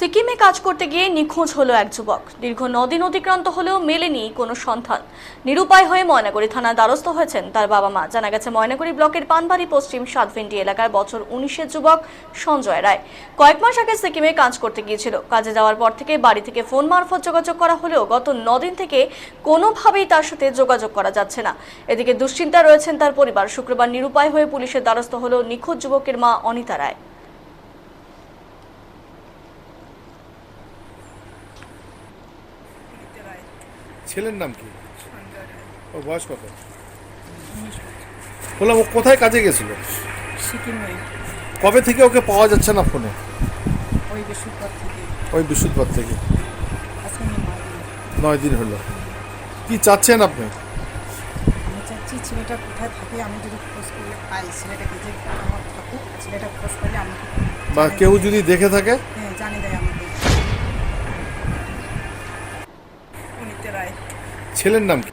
সিকিমে কাজ করতে গিয়ে নিখোঁজ হলো এক যুবক। দীর্ঘ নদিন অতিক্রান্ত হলেও মেলেনি কোনো সন্ধান। নিরুপায় হয়ে ময়নাগুড়ি থানার দ্বারস্থ হয়েছেন তার বাবা মা। জানা গেছে, ময়নাগুড়ি ব্লকের পানবাড়ি পশ্চিম সাতভেন্টি এলাকার বছর উনিশের যুবক সঞ্জয় রায় কয়েক মাস আগে সিকিমে কাজ করতে গিয়েছিল। কাজে যাওয়ার পর থেকে বাড়ি থেকে ফোন মারফত যোগাযোগ করা হলেও গত নদিন থেকে কোনোভাবেই তার সাথে যোগাযোগ করা যাচ্ছে না। এদিকে দুশ্চিন্তা রয়েছেন তার পরিবার। শুক্রবার নিরুপায় হয়ে পুলিশের দ্বারস্থ হলো নিখোঁজ যুবকের মা অনিতা রায়। ছেলের নাম কি? ও বয়স কত? বললাম ও কোথায় কাজে গেছিল? কবে থেকে ওকে পাওয়া যাচ্ছে না ফোনে? ওই বৃহস্পতিবার থেকে। ওই বৃহস্পতিবার থেকে। নয় দিন। হলো। কি চাচ্ছেন আপনি? আমি চাচ্ছি ছেলেটা কোথায় থাকে আমি যদি খোঁজ করলে পাই। ছেলেটাকে যে আমার থাকুক ছেলেটা খোঁজ করলে আমাকে বা কেউ যদি দেখে থাকে? ছেলের নাম কি?